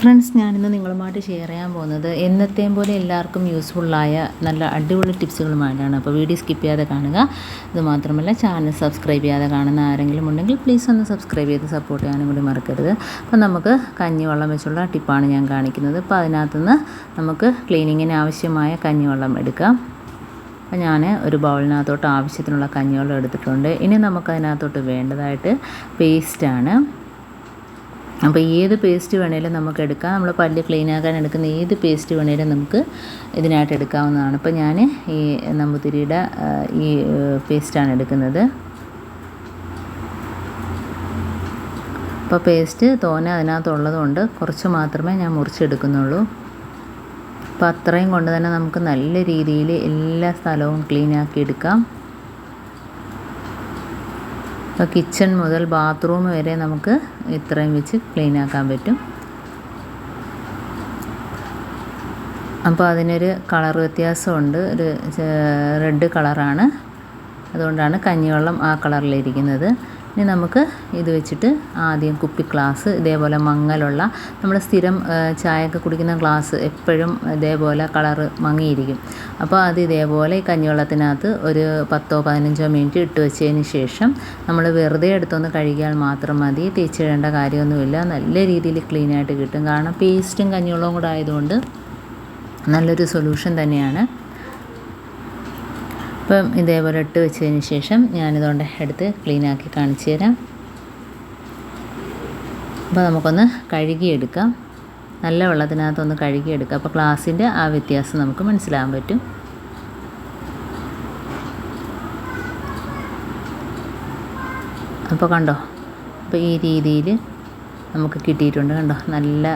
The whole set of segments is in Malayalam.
ഫ്രണ്ട്സ് ഞാനിന്ന് നിങ്ങളുമായിട്ട് ഷെയർ ചെയ്യാൻ പോകുന്നത് എന്നത്തെയും പോലെ എല്ലാവർക്കും യൂസ്ഫുള്ളായ നല്ല അടിപൊളി ടിപ്സുകളുമായിട്ടാണ് അപ്പോൾ വീഡിയോ സ്കിപ്പ് ചെയ്യാതെ കാണുക. ഇത് മാത്രമല്ല ചാനൽ സബ്സ്ക്രൈബ് ചെയ്യാതെ കാണുന്ന ആരെങ്കിലും ഉണ്ടെങ്കിൽ പ്ലീസ് ഒന്ന് സബ്സ്ക്രൈബ് ചെയ്ത് സപ്പോർട്ട് ചെയ്യാനും കൂടി മറക്കരുത്. അപ്പോൾ നമുക്ക് കഞ്ഞിവെള്ളം വെച്ചുള്ള ടിപ്പാണ് ഞാൻ കാണിക്കുന്നത്. അപ്പോൾ അതിനകത്തുനിന്ന് നമുക്ക് ക്ലീനിങ്ങിന് ആവശ്യമായ കഞ്ഞിവെള്ളം എടുക്കാം. അപ്പോൾ ഞാൻ ഒരു ബൗളിനകത്തോട്ട് ആവശ്യത്തിനുള്ള കഞ്ഞിവെള്ളം എടുത്തിട്ടുണ്ട്. ഇനി നമുക്കതിനകത്തോട്ട് വേണ്ടതായിട്ട് പേസ്റ്റാണ് അപ്പോൾ ഏത് പേസ്റ്റ് വേണേലും നമുക്ക് എടുക്കാം. നമ്മൾ പല്ല് ക്ലീൻ ആക്കാൻ എടുക്കുന്ന ഏത് പേസ്റ്റ് വേണേലും നമുക്ക് ഇതിനായിട്ട് എടുക്കാവുന്നതാണ്. അപ്പോൾ ഞാൻ ഈ നമ്പൂതിരിയുടെ ഈ പേസ്റ്റാണ് എടുക്കുന്നത്. അപ്പോൾ പേസ്റ്റ് തോന അതിനകത്തുള്ളതുകൊണ്ട് കുറച്ച് മാത്രമേ ഞാൻ മുറിച്ചെടുക്കുന്നുള്ളൂ. അപ്പോൾ അത്രയും കൊണ്ട് തന്നെ നമുക്ക് നല്ല രീതിയിൽ എല്ലാ സ്ഥലവും ക്ലീൻ ആക്കി എടുക്കാം. അപ്പോൾ കിച്ചൺ മുതൽ ബാത്റൂം വരെ നമുക്ക് ഇത്രയും വെച്ച് ക്ലീൻ ആക്കാൻ പറ്റും. അപ്പോൾ അതിനൊരു കളർ വ്യത്യാസമുണ്ട്. ഒരു റെഡ് കളറാണ് അതുകൊണ്ടാണ് കഞ്ഞിവെള്ളം ആ കളറിലിരിക്കുന്നത് ഇനി നമുക്ക് ഇത് വെച്ചിട്ട് ആദ്യം കുപ്പി ഗ്ലാസ് ഇതേപോലെ മങ്ങലുള്ള നമ്മൾ സ്ഥിരം ചായയൊക്കെ കുടിക്കുന്ന ഗ്ലാസ് എപ്പോഴും ഇതേപോലെ കളറ് മങ്ങിയിരിക്കും. അപ്പോൾ അത് ഇതേപോലെ ഈ കഞ്ഞിവെള്ളത്തിനകത്ത് ഒരു പത്തോ പതിനഞ്ചോ മിനിറ്റ് ഇട്ട് വെച്ചതിന് ശേഷം നമ്മൾ വെറുതെ എടുത്തൊന്ന് കഴുകിയാൽ മാത്രം മതി. തേച്ചിടേണ്ട കാര്യമൊന്നുമില്ല. നല്ല രീതിയിൽ ക്ലീനായിട്ട് കിട്ടും. കാരണം പേസ്റ്റും കഞ്ഞിവെള്ളവും കൂടെ ആയതുകൊണ്ട് നല്ലൊരു സൊല്യൂഷൻ തന്നെയാണ്. അപ്പം ഇതേപോലെ ഇട്ട് വെച്ചതിന് ശേഷം ഞാനിതുകൊണ്ട് എടുത്ത് ക്ലീനാക്കി കാണിച്ചു തരാം. അപ്പോൾ നമുക്കൊന്ന് കഴുകിയെടുക്കാം. നല്ല വെള്ളത്തിനകത്തൊന്ന് കഴുകിയെടുക്കാം. അപ്പോൾ ഗ്ലാസിന്റെ ആ വ്യത്യാസം നമുക്ക് മനസ്സിലാകാൻ പറ്റും. അപ്പോൾ കണ്ടോ? അപ്പോൾ ഈ രീതിയിൽ നമുക്ക് കിട്ടിയിട്ടുണ്ട് കണ്ടോ? നല്ല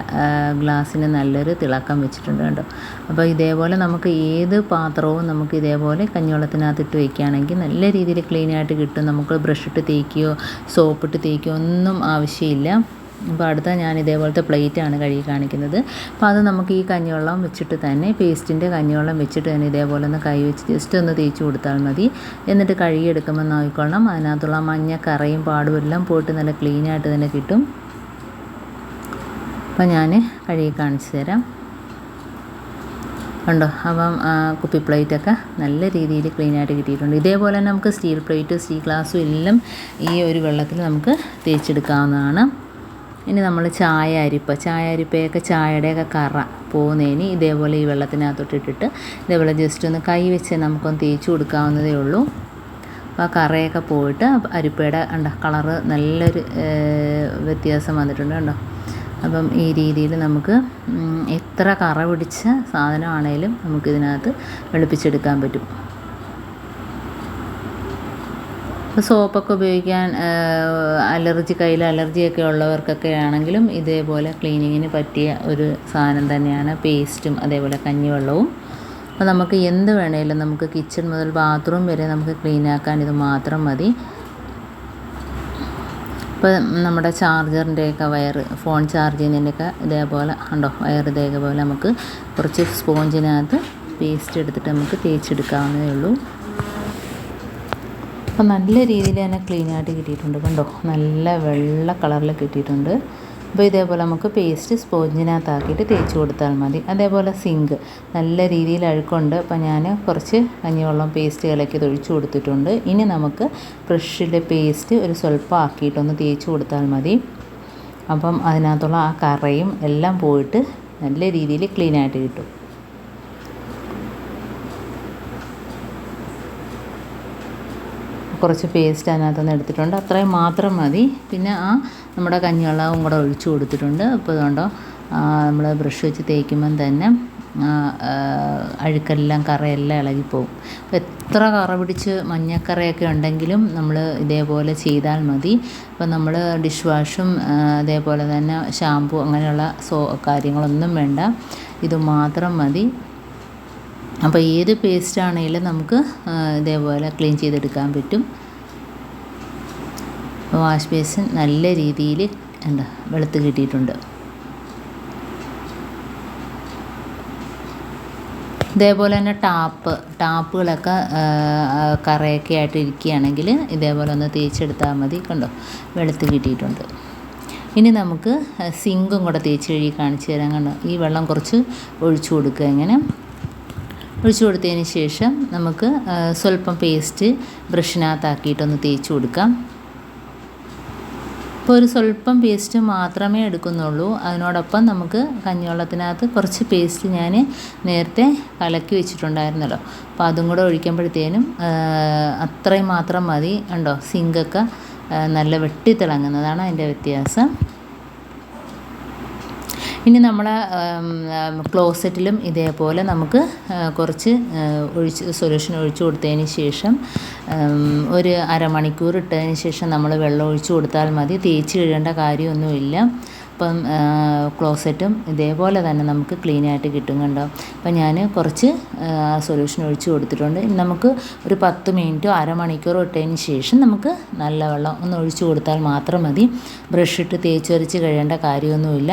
ഗ്ലാസ്സിന് നല്ലൊരു തിളക്കം വെച്ചിട്ടുണ്ട് കണ്ടോ? അപ്പോൾ ഇതേപോലെ നമുക്ക് ഏത് പാത്രവും നമുക്ക് ഇതേപോലെ കഞ്ഞിവെള്ളത്തിനകത്ത് ഇട്ട് വയ്ക്കുകയാണെങ്കിൽ നല്ല രീതിയിൽ ക്ലീൻ ആയിട്ട് കിട്ടും. നമുക്ക് ബ്രഷ് ഇട്ട് തേക്കുകയോ സോപ്പിട്ട് തേക്കുകയോ ഒന്നും ആവശ്യമില്ല. അപ്പോൾ അടുത്ത ഞാൻ ഇതേപോലത്തെ പ്ലേറ്റാണ് കഴുകി കാണിക്കുന്നത്. അപ്പോൾ അത് നമുക്ക് ഈ കഞ്ഞിവെള്ളം വെച്ചിട്ട് തന്നെ പേസ്റ്റിന്റെ കഞ്ഞിവെള്ളം വെച്ചിട്ട് തന്നെ ഇതേപോലെ ഒന്ന് കൈ വെച്ച് ജസ്റ്റ് ഒന്ന് തേച്ച് കൊടുത്താൽ മതി. എന്നിട്ട് കഴുകിയെടുക്കുമ്പോൾ നോക്കിക്കൊള്ളണം അതിനകത്തുള്ള മഞ്ഞ കറയും പാടും എല്ലാം പോയിട്ട് നല്ല ക്ലീനായിട്ട് തന്നെ കിട്ടും. അപ്പോൾ ഞാൻ കഴുകി കാണിച്ചു തരാം. കണ്ടോ? അപ്പം കുപ്പി പ്ലേറ്റൊക്കെ നല്ല രീതിയിൽ ക്ലീനായിട്ട് കിട്ടിയിട്ടുണ്ട്. ഇതേപോലെ തന്നെ നമുക്ക് സ്റ്റീൽ പ്ലേറ്റ് സ്റ്റീൽ ഗ്ലാസ്സും എല്ലാം ഈ ഒരു വെള്ളത്തിൽ നമുക്ക് തേച്ചെടുക്കാവുന്നതാണ്. ഇനി നമ്മൾ ചായ അരിപ്പ ചായ അരിപ്പയൊക്കെ ചായയുടെയൊക്കെ കറ പോകുന്നതിന് ഇതേപോലെ ഈ വെള്ളത്തിനകത്തോട്ട് ഇട്ടിട്ട് ഇതേപോലെ ജസ്റ്റ് ഒന്ന് കൈ വെച്ച് നമുക്കൊന്ന് തേച്ച് കൊടുക്കാവുന്നതേ ഉള്ളൂ. അപ്പോൾ ആ കറയൊക്കെ പോയിട്ട് അരിപ്പയുടെ കണ്ട കളറ് നല്ലൊരു വ്യത്യാസം വന്നിട്ടുണ്ട് കണ്ടോ? അപ്പം ഈ രീതിയിൽ നമുക്ക് എത്ര കറ പിടിച്ച സാധനമാണേലും നമുക്കിതിനകത്ത് വെളുപ്പിച്ചെടുക്കാൻ പറ്റും. ഇപ്പോൾ സോപ്പൊക്കെ ഉപയോഗിക്കാൻ അലർജി കയ്യിൽ അലർജിയൊക്കെ ഉള്ളവർക്കൊക്കെ ആണെങ്കിലും ഇതേപോലെ ക്ലീനിങ്ങിന് പറ്റിയ ഒരു സാധനം തന്നെയാണ് പേസ്റ്റും അതേപോലെ കഞ്ഞിവെള്ളവും. അപ്പോൾ നമുക്ക് എന്ത് വേണേലും നമുക്ക് കിച്ചൺ മുതൽ ബാത്റൂം വരെ നമുക്ക് ക്ലീനാക്കാൻ ഇത് മാത്രം മതി. ഇപ്പോൾ നമ്മുടെ ചാർജറിന്റെയൊക്കെ വയർ ഫോൺ ചാർജ് ചെയ്യുന്നതിന്റെയൊക്കെ ഇതേപോലെ ഉണ്ടോ വയർ ഇതേപോലെ നമുക്ക് കുറച്ച് സ്പോഞ്ചിനകത്ത് പേസ്റ്റ് എടുത്തിട്ട് നമുക്ക് തേച്ചെടുക്കാവുന്നതേ ഉള്ളൂ. അപ്പം നല്ല രീതിയിൽ തന്നെ ക്ലീൻ ആയിട്ട് കിട്ടിയിട്ടുണ്ട് കണ്ടോ നല്ല വെള്ള കളറിൽ കിട്ടിയിട്ടുണ്ട്. അപ്പോൾ ഇതേപോലെ നമുക്ക് പേസ്റ്റ് സ്പോഞ്ചിനകത്താക്കിയിട്ട് തേച്ച് കൊടുത്താൽ മതി. അതേപോലെ സിങ്ക് നല്ല രീതിയിൽ അഴുക്കുണ്ട്. അപ്പോൾ ഞാൻ കുറച്ച് കഞ്ഞിവെള്ളം പേസ്റ്റ് കലക്കി ഒഴിച്ചു കൊടുത്തിട്ടുണ്ട്. ഇനി നമുക്ക് ബ്രഷിലെ പേസ്റ്റ് ഒരു സ്വല്പം ആക്കിയിട്ടൊന്ന് തേച്ച് കൊടുത്താൽ മതി. അപ്പം അതിനകത്തുള്ള ആ കറയും എല്ലാം പോയിട്ട് നല്ല രീതിയിൽ ക്ലീൻ ആയിട്ട് കിട്ടും. കുറച്ച് പേസ്റ്റ് അതിനകത്തുനിന്ന് എടുത്തിട്ടുണ്ട്. അത്രയും മാത്രം മതി. പിന്നെ ആ നമ്മുടെ കഞ്ഞിവെള്ളവും കൂടെ ഒഴിച്ചു കൊടുത്തിട്ടുണ്ട്. അപ്പോൾ അതുകൊണ്ടോ നമ്മൾ ബ്രഷ് വെച്ച് തേക്കുമ്പം തന്നെ അഴുക്കെല്ലാം കറയെല്ലാം ഇളകിപ്പോവും. അപ്പോൾ എത്ര കറ പിടിച്ച് മഞ്ഞക്കറയൊക്കെ ഉണ്ടെങ്കിലും നമ്മൾ ഇതേപോലെ ചെയ്താൽ മതി. അപ്പോൾ നമ്മൾ ഡിഷ് വാഷും അതേപോലെ തന്നെ ഷാമ്പു അങ്ങനെയുള്ള സോ കാര്യങ്ങളൊന്നും വേണ്ട. ഇത് മാത്രം മതി. അപ്പോൾ ഏത് പേസ്റ്റ് ആണെങ്കിലും നമുക്ക് ഇതേപോലെ ക്ലീൻ ചെയ്തെടുക്കാൻ പറ്റും. വാഷ് ബേസിൻ നല്ല രീതിയിൽ എന്താ വെളുത്ത് കിട്ടിയിട്ടുണ്ട്. ഇതേപോലെ തന്നെ ടാപ്പ് ടാപ്പുകളൊക്കെ കറയൊക്കെ ആയിട്ട് ഇരിക്കുകയാണെങ്കിൽ ഇതേപോലെ ഒന്ന് തേച്ചെടുത്താൽ മതി കണ്ടോ വെളുത്ത് കിട്ടിയിട്ടുണ്ട്. ഇനി നമുക്ക് സിങ്കും കൂടെ തേച്ച് കഴുകി കാണിച്ചു തരാൻ കണ്ടോ ഈ വെള്ളം കുറച്ച് ഒഴിച്ചു കൊടുക്കുക ഇങ്ങനെ. ഒഴിച്ചു കൊടുത്തതിന് ശേഷം നമുക്ക് സ്വല്പം പേസ്റ്റ് ബ്രഷിനകത്താക്കിയിട്ടൊന്ന് തേച്ച് കൊടുക്കാം. ഇപ്പോൾ ഒരു സ്വല്പം പേസ്റ്റ് മാത്രമേ എടുക്കുന്നുള്ളൂ. അതിനോടൊപ്പം നമുക്ക് കഞ്ഞിവെള്ളത്തിനകത്ത് കുറച്ച് പേസ്റ്റ് ഞാൻ നേരത്തെ കലക്കി വെച്ചിട്ടുണ്ടായിരുന്നല്ലോ. അപ്പോൾ അതും കൂടെ ഒഴിക്കുമ്പോഴത്തേനും അത്രയും മാത്രം മതി. ഉണ്ടോ സിങ്കൊക്കെ നല്ല വെട്ടി വെട്ടിത്തിളങ്ങുന്നതാണ് അതിന്റെ വ്യത്യാസം. ഇനി നമ്മൾ ക്ലോസറ്റിലും ഇതേപോലെ നമുക്ക് കുറച്ച് ഒഴിച്ച് സൊല്യൂഷൻ ഒഴിച്ചു കൊടുത്തതിന് ശേഷം ഒരു അരമണിക്കൂർ ഇട്ടതിന് ശേഷം നമ്മൾ വെള്ളം ഒഴിച്ചു കൊടുത്താൽ മതി. തേച്ച് കഴിയേണ്ട കാര്യമൊന്നുമില്ല. അപ്പം ക്ലോസറ്റും ഇതേപോലെ തന്നെ നമുക്ക് ക്ലീൻ ആയിട്ട് കിട്ടും കണ്ടോ? അപ്പം ഞാൻ കുറച്ച് സൊല്യൂഷൻ ഒഴിച്ചു കൊടുത്തിട്ടുണ്ട്. നമുക്ക് ഒരു പത്ത് മിനിറ്റോ അരമണിക്കൂറോ ഇട്ടതിന് ശേഷം നമുക്ക് നല്ല വെള്ളം ഒന്ന് ഒഴിച്ചു കൊടുത്താൽ മാത്രം മതി. ബ്രഷ് ഇട്ട് തേച്ചൊരച്ച് കഴിയേണ്ട കാര്യമൊന്നുമില്ല.